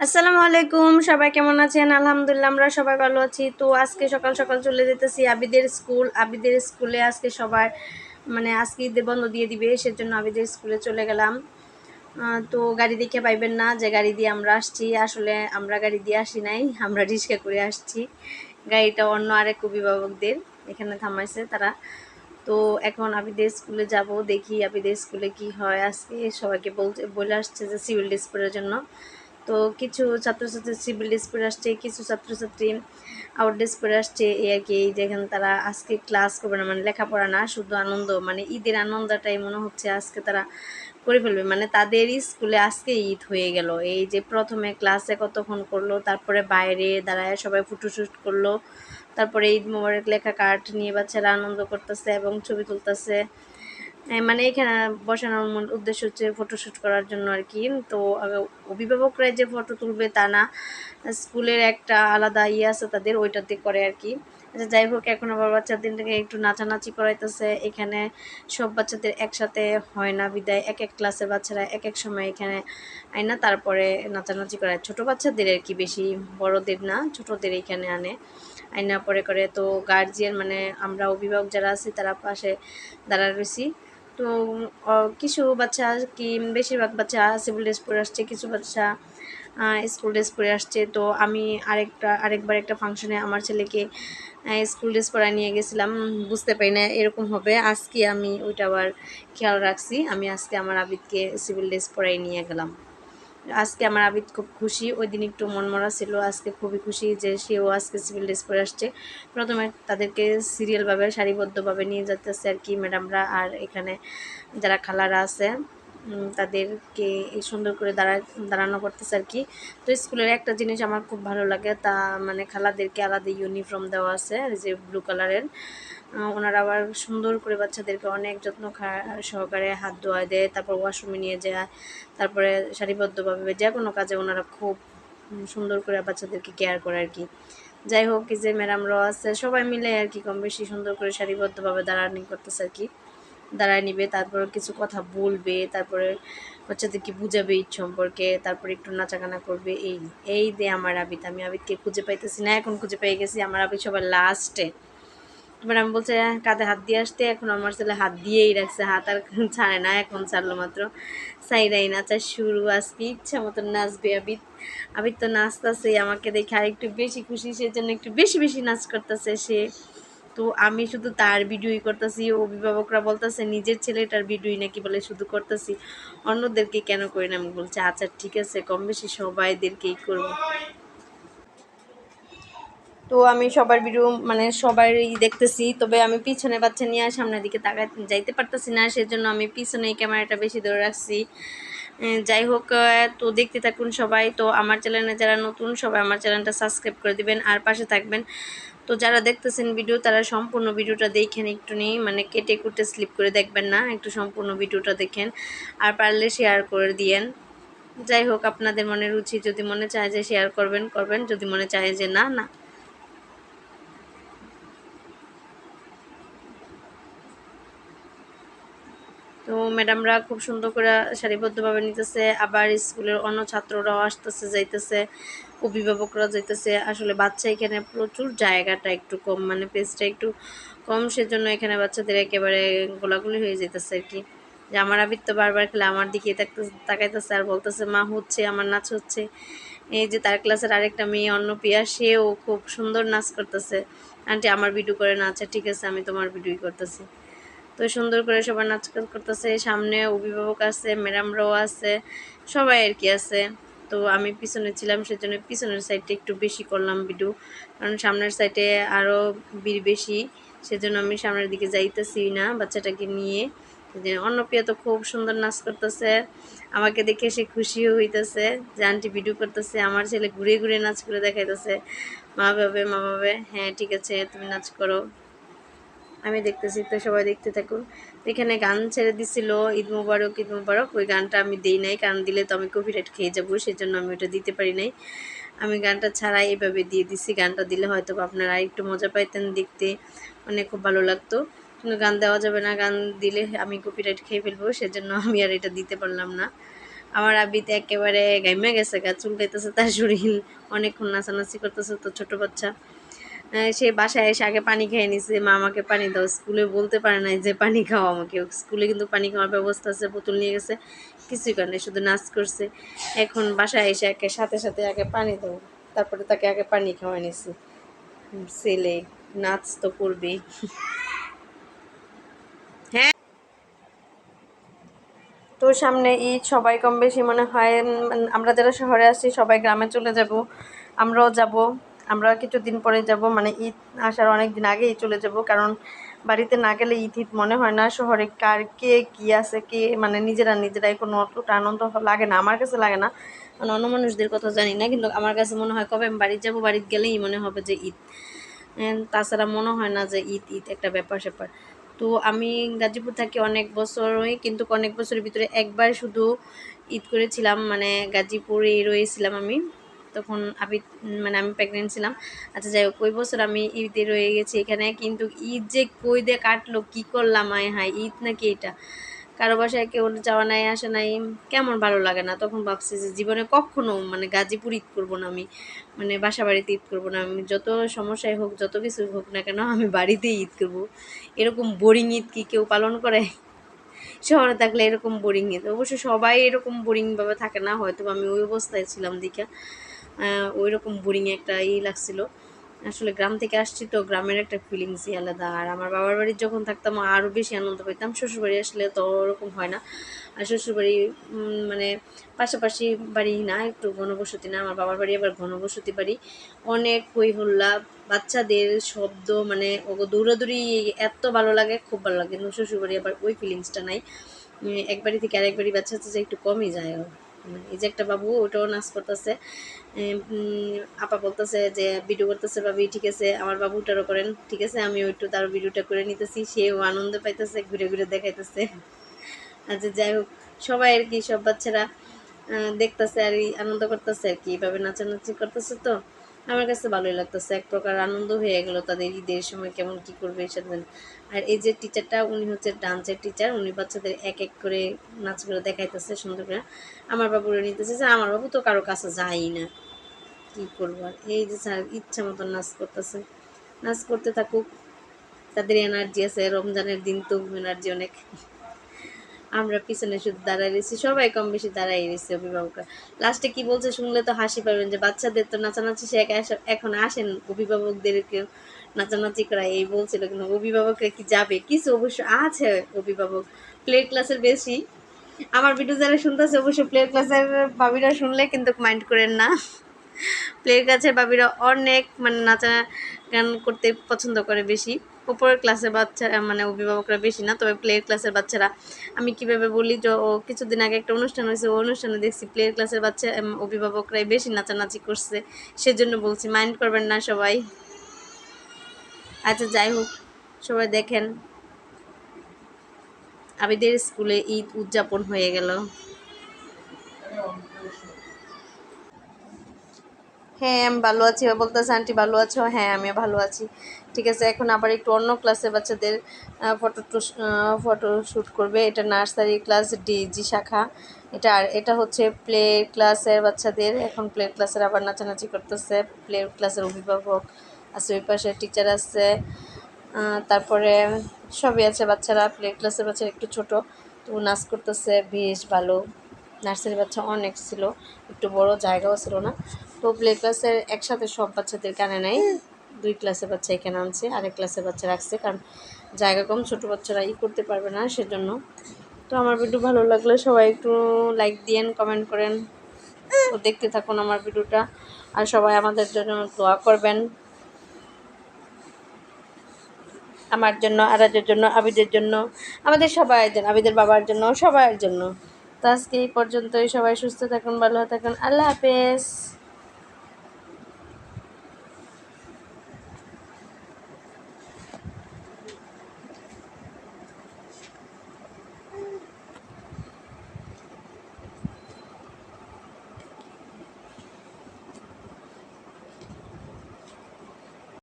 আসসালামু আলাইকুম, সবাই কেমন আছেন? আলহামদুলিল্লাহ, আমরা সবাই ভালো আছি। তো আজকে সকাল সকাল চলে যেতেছি আবিদের স্কুল। আবিদের স্কুলে আজকে সবার মানে আজকে ঈদের বন্ধ দিয়ে দিবে, সেজন্য আবিদের স্কুলে চলে গেলাম। তো গাড়ি দেখে পাইবেন না যে গাড়ি দিয়ে আমরা আসছি। আসলে আমরা গাড়ি দিয়ে আসি নাই, আমরা রিক্সা করে আসছি। গাড়িটা অন্য আরেক অভিভাবকদের, এখানে থামাইছে তারা। তো এখন আবিদের স্কুলে যাব, দেখি আবিদের স্কুলে কি হয়। আজকে সবাইকে বলতে, বলে আসছে যে সিভিল ড্রেস পরার জন্য। তো কিছু ছাত্রছাত্রী সিভিল ড্রেস আসছে, কিছু ছাত্রছাত্রী আউট ড্রেস আসছে, এই আর কি, এই তারা আজকে ক্লাস করবে না মানে লেখাপড়া না, শুধু আনন্দ মানে ঈদের আনন্দটাই মনে হচ্ছে আজকে তারা করে ফেলবে মানে তাদের স্কুলে আজকে ঈদ হয়ে গেল, এই যে প্রথমে ক্লাসে কতক্ষণ করল, তারপরে বাইরে দাঁড়ায় সবাই ফটোশ্যুট করল, তারপরে ঈদ মোবারক লেখা কার্ড নিয়ে বাচ্চারা আনন্দ করতেছে এবং ছবি তুলতেছে মানে এখানে বসানোর মূল উদ্দেশ্য হচ্ছে ফটোশ্যুট করার জন্য আর কি। তো অভিভাবকরা যে ফটো তুলবে তা না, স্কুলের একটা আলাদা ইয়ে আছে তাদের ওইটাতে করে আর কি। আচ্ছা যাই হোক, এখন আবার বাচ্চাদেরকে একটু নাচানাচি করাইতেছে। এখানে সব বাচ্চাদের একসাথে হয় না বিদায়, এক এক ক্লাসের বাচ্চারা এক এক সময় এখানে আয় না, তারপরে নাচানাচি করায়। ছোট বাচ্চাদের আর কি বেশি, বড়দের না, ছোটদের এখানে আনে, আয়না পরে করে। তো গার্জিয়ান মানে আমরা অভিভাবক যারা আছি, তারা পাশে দাঁড়া রয়েছি। তো কিছু বাচ্চা কি বেশিরভাগ বাচ্চা সিভিল ড্রেস পরে আসছে, কিছু বাচ্চা স্কুল ড্রেস পরে আসছে। তো আমি আরেকটা, আরেকবার একটা ফাংশনে আমার ছেলেকে স্কুল ড্রেস পরা নিয়ে গেছিলাম। বুঝতে পারি না এরকম হবে। আজকে আমি ওইটা আবার খেয়াল রাখছি। আমি আজকে আমার আবিদকে সিভিল ড্রেস পরাই নিয়ে গেলাম। আজকে আমার আবিদ খুব খুশি। ওই দিন একটু মনমরা ছিল, আজকে খুবই খুশি যে সেও আজকে সিভিল ড্রেস পরে আসছে। প্রথমে তাদেরকে সিরিয়ালভাবে সারিবদ্ধভাবে নিয়ে যাচ্ছে আর কি ম্যাডামরা আর এখানে যারা খালারা আছে তাদেরকে সুন্দর করে দাঁড়া, দাঁড়ানো করতেছে আর কি। তো স্কুলের একটা জিনিস আমার খুব ভালো লাগে, তা মানে খালাদেরকে আলাদা ইউনিফর্ম দেওয়া আছে যে ব্লু কালারের ওনারা আবার সুন্দর করে বাচ্চাদেরকে অনেক যত্ন সহকারে হাত ধোয়া দেয়, তারপর ওয়াশরুমে নিয়ে যায়, তারপরে সারিবদ্ধভাবে যে কোনো কাজে ওনারা খুব সুন্দর করে বাচ্চাদেরকে কেয়ার করে আর কি। যাই হোক যে ম্যাডামরাও আছে, সবাই মিলে আর কি কম বেশি সুন্দর করে সারিবদ্ধভাবে দাঁড়ানি করতেছে আর কি। দাঁড়ায় নিবে, তারপরে কিছু কথা বলবে, তারপরে বাচ্চাদেরকে বুঝাবে ঈদ সম্পর্কে, তারপরে একটু নাচাগানা করবে। এই এই দে আমার আবিদ, আমি আবিদকে খুঁজে পাইতেছি না, এখন খুঁজে পেয়ে গেছি, আমার আবিদ সবার লাস্টে এবার আমি বলছে কাঁধে হাত দিয়ে আসতে, এখন আমার ছেলে হাত দিয়েই রাখছে, হাত আর ছাড়ে না, এখন ছাড়লো মাত্র সাইডাই নাচা শুরু, আজকে ইচ্ছা মতো নাচবে আবিদ। আবিদ তো নাচতেছে, আমাকে দেখে আর একটু বেশি খুশি, সেজন্য একটু বেশি বেশি নাচ করতেছে সে। তো আমি শুধু তার ভিডিওই করতেছি, অভিভাবকরা বলতেছে, নিজের ছেলেটার ভিডিওই নাকি বলে শুধু করতেছি। অন্যদেরকে কেন করি না? আমি বলছি আচ্ছা ঠিক আছে কম বেশি সবাইদেরকেই করব। তো আমি সবার ভিডিও মানে সবারই দেখতেছি, তবে আমি পিছনে বাচ্চা নিয়ে সামনের দিকে তাকাই যাইতে পারতেছি না, সেজন্য আমি পিছনে ক্যামেরাটা বেশি ধরে রাখছি। যাই হোক তো দেখতে থাকুন সবাই, তো আমার চ্যানেলে যারা নতুন, সবাই আমার চ্যানেলটা সাবস্ক্রাইব করে দিবেন, আর পাশে থাকবেন। তো যারা দেখতেছেন ভিডিও তারা সম্পূর্ণ ভিডিওটা দেখেন একটু নেই মানে কেটে কুটে স্লিপ করে দেখবেন না, একটু সম্পূর্ণ ভিডিওটা দেখেন, আর পারলে শেয়ার করে দিয়েন। যাই হোক, আপনাদের মনে রুচি যদি মনে চায় যে শেয়ার করবেন করবেন, যদি মনে চায় যে না না। ম্যাডামরা খুব সুন্দর করে সারিবদ্ধভাবে নিতেছে, আবার স্কুলের অন্য ছাত্ররাও আসতেছে, যাইতেছে, অভিভাবকরা যাইতেছে। আসলে বাচ্চা এখানে প্রচুর জায়গাটা একটু কম মানে পেজটা একটু কম, সেজন্য এখানে বাচ্চাদের একেবারে গোলাগুলি হয়ে যেতেছে আর কি। যে আমার আবির তো বারবার খেলে আমার দিকে তাকাইতেছে আর বলতেছে, মা, হচ্ছে, আমার নাচ হচ্ছে। এই যে তার ক্লাসের আরেকটা মেয়ে অন্য পিয়া সেও খুব সুন্দর নাচ করতেছে। আন্টি, আমার ভিডিও করে না আচ্ছা ঠিক আছে, আমি তোমার ভিডিওই করতেছি। তো সুন্দর করে সবাই নাচ করতেছে। সামনে অভিভাবক আছে, ম্যাডামরাও আছে, সবাই আর কি আছে। তো আমি পিছনে ছিলাম, সেজন্য পিছনের সাইডটা একটু বেশি করলাম ভিডিও কারণ সামনের সাইডে আরও ভিড় বেশি, সেজন্য আমি সামনের দিকে যাইতেছি না বাচ্চাটাকে নিয়ে। অন্নপ্রিয়া তো খুব সুন্দর নাচ করতেছে, আমাকে দেখে সে খুশি হইতেছে যে আন্টি ভিডিও করতেছে, আমার ছেলে ঘুরে ঘুরে নাচ করে দেখাইতেছে। মা ভাবে মা ভাবে হ্যাঁ ঠিক আছে, তুমি নাচ করো। আমি দেখতেছি, তো সবাই দেখতে থাকুন। এখানে গান ছেড়ে দিছিল, ঈদ মুবারক ঈদ মুবারক। ওই গানটা আমি দিই নাই, কারণ দিলে তো আমি কপিরাইট খেয়ে যাব, সেজন্য আমি ওটা দিতে পারি নাই। আমি গানটা ছাড়াই এভাবে দিয়ে দিছি, গানটা দিলে হয়তো আপনারা একটু মজা পাইতেন দেখতে মানে খুব ভালো লাগতো। কিন্তু গান দেওয়া যাবে না, গান দিলে আমি কপিরাইট খেয়ে ফেলব, সেজন্য আমি আর এটা দিতে পারলাম না। আমার আবিতে একেবারে গাইমে গেছে গা, চুলকাইতেছে, তার শরীর অনেকক্ষণ নাচানাচি করতেছে, তো ছোট বাচ্চা। সে বাসায় এসে আগে পানি খেয়ে নিছে। মা আমাকে পানি দাও। স্কুলে বলতে পারে নাই যে পানি খাও আমাকে। স্কুলে কিন্তু পানি খাওয়ার ব্যবস্থা আছে বোতল নিয়ে গেছে। কিছুই করে নাই, শুধু নাচ করছে। এখন বাসায় এসে একে সাথে সাথে আগে পানি দাও। তারপরে তাকে আগে পানি খাওয়াই নিছি। ছেলে নাচ তো করবেই। হ্যাঁ? তো সামনে ঈদ সবাই কম বেশি মনে হয়। আমরা যারা শহরে আছি সবাই গ্রামে চলে যাব। আমরাও যাব। আমরা কিছুদিন পরে যাব মানে ঈদ আসার অনেক দিন আগেই চলে যাব, কারণ বাড়িতে না গেলে ঈদ ঈদ মনে হয় না, শহরে কার কে কী আছে, কে মানে নিজেরা নিজেরাই কোনো অতটা আনন্দ লাগে না, আমার কাছে লাগে না মানে অন্য মানুষদের কথা জানি না, কিন্তু আমার কাছে মনে হয় কবে আমি বাড়ি যাব বাড়িতে গেলেই মনে হবে যে ঈদ। তাছাড়া মনে হয় না যে ঈদ ঈদ একটা ব্যাপার স্যাপার। তো আমি গাজীপুর থাকি অনেক বছরই, কিন্তু অনেক বছরের ভিতরে একবার শুধু ঈদ করেছিলাম মানে গাজীপুরে রয়েছিলাম আমি। তখন আবি মানে আমি প্রেগনেন্ট ছিলাম। আচ্ছা যাই হোক, ওই বছর আমি ঈদে রয়ে গেছি এখানে, কিন্তু ঈদ যে কই দিয়ে কাটলো, কী করলাম আয় হায়, ঈদ নাকি এটা? কারও বাসায় কেউ যাওয়া নাই, আসা নাই, কেমন ভালো লাগে না? তখন ভাবছি যে জীবনে কখনো মানে গাজীপুর ঈদ করব না আমি মানে বাসা বাড়িতে ঈদ করব না আমি, যত সমস্যায় হোক, যত কিছু হোক না কেন, আমি বাড়িতেই ঈদ করব। এরকম বোরিং ঈদ কি কেউ পালন করে? শহরে থাকলে এরকম বোরিং ঈদ, অবশ্য সবাই এরকম বোরিংভাবে থাকে না হয়তো আমি ওই অবস্থায় ছিলাম দেখে ওই রকম বোরিং একটা ই লাগছিল। আসলে গ্রাম থেকে আসছি তো গ্রামের একটা ফিলিংসই আলাদা। আর আমার বাবার বাড়ি যখন থাকতাম আরও বেশি আনন্দ পেতাম শ্বশুরবাড়ি আসলে তো ওরকম হয় না। আর শ্বশুরবাড়ি মানে পাশাপাশি বাড়ি না একটু ঘনবসতি না। আমার বাবার বাড়ি আবার ঘনবসতি বাড়ি। অনেক হই হল্লা বাচ্চাদের শব্দ মানে ও দৌড়াদৌড়ি এত ভালো লাগে খুব ভালো লাগে। কিন্তু শ্বশুরবাড়ি আবার ওই ফিলিংসটা নাই। উম, এক বাড়ি থেকে আরেক বাড়ি বাচ্চা হচ্ছে যে একটু কমই যায় এই যে একটা বাবু ওটাও নাচ করতেছে। আপা বলতেছে যে, ভিডিও করতেছে ভাবি, ঠিক আছে, আমার বাবুটারও করেন, ঠিক আছে, আমি একটু তার ভিডিওটা করে নিতেছি, সেও আনন্দ পাইতেছে, ঘুরে ঘুরে দেখাইতেছে। আচ্ছা যাই হোক, সবাই আর কি, সব বাচ্চারা দেখতেছে আর আনন্দ করতেছে আর কি, এইভাবে নাচানাচি করতেছে তো। আমার কাছে ভালোই লাগতেছে। এক প্রকার আনন্দ হয়ে গেল তাদের ঈদের সময় কেমন কি করবে এসব আর এই যে টিচারটা উনি হচ্ছে ডান্সের টিচার উনি বাচ্চাদের এক এক করে নাচগুলো দেখাইতেছে সুন্দর করে। আমার বাবুরে নিতেছে যে, আমার বাবু তো কারও কাছে যায়ই না। কি করব আর? এই যে স্যার ইচ্ছা মতন নাচ করতেছে। নাচ করতে থাকুক। তাদের এনার্জি আছে। রমজানের দিন তো এনার্জি অনেক। আমরা পিছনে শুধু দাঁড়াই রয়েছি, সবাই কম বেশি দাঁড়াই রয়েছে অভিভাবকরা। লাস্টে কি বলছে শুনলে তো হাসি পাবেন যে বাচ্চাদের তো নাচানাচি সে এখন আসেন অভিভাবকদেরকে নাচানাচি করা এই বলছিল কিন্তু অভিভাবকরা কি যাবে? কিছু অবশ্য আছে অভিভাবক। প্লে ক্লাসের বেশি। আমার ভিডিও যারা শুনতেছে, অবশ্য প্লে ক্লাসের বাবিরা শুনলে কিন্তু মাইন্ড করেন না। প্লের কাছে বাবিরা অনেক মানে নাচা গান করতে পছন্দ করে বেশি। উপরের ক্লাসের বাচ্চারা মানে অভিভাবকরা বেশি না, তবে প্লের ক্লাসের বাচ্চারা। আমি কীভাবে বলি যে, ও কিছুদিন আগে একটা অনুষ্ঠান হয়েছে, ওই অনুষ্ঠানে দেখছি প্লের ক্লাসের বাচ্চা অভিভাবকরাই বেশি নাচানাচি করছে। সেজন্য বলছি মাইন্ড করবেন না সবাই। আচ্ছা যাই হোক, সবাই দেখেন। আবিদের স্কুলে ঈদ উদযাপন হয়ে গেল। হ্যাঁ আমি ভালো আছি। ও বলতেছে, আন্টি ভালো আছো? হ্যাঁ আমিও ভালো আছি। ঠিক আছে, এখন আবার একটু অন্য ক্লাসে বাচ্চাদের ফটো ফটো শ্যুট করবে। এটা নার্সারি ক্লাস ডিজি শাখা। এটা আর, এটা হচ্ছে প্লে ক্লাসের বাচ্চাদের। এখন প্লে ক্লাসের আবার নাচানাচি করতেছে। প্লে ক্লাসের অভিভাবক আছে, ওই পাশে টিচার আছে। তারপরে সবই আছে বাচ্চারা। প্লে ক্লাসের বাচ্চারা একটু ছোট। তো নাচ করতেছে, বেশ ভালো। নার্সারি বাচ্চা অনেক ছিল। একটু বড়, জায়গাও ছিল না। তো প্লে ক্লাসের একসাথে সব বাচ্চাদের কানে নাই। দুই ক্লাসের বাচ্চা এখানে আনছে, আরেক ক্লাসের বাচ্চা রাখছে, কারণ জায়গা কম, ছোটো বাচ্চারা ই করতে পারবে না সেজন্য। তো আমার ভিডিও ভালো লাগলে সবাই একটু লাইক দিয়েন কমেন্ট করেন। তো দেখতে থাকুন আমার ভিডিওটা। আর সবাই আমাদের জন্য দোয়া করবেন। আমার জন্য আরাজের জন্য, আবিদের জন্য, আমাদের সবাই জন্য আবিদের বাবার জন্য, সবার জন্য। তো আজকে এই পর্যন্তই। সবাই সুস্থ থাকুন, ভালো থাকুন। আল্লাহ হাফেজ।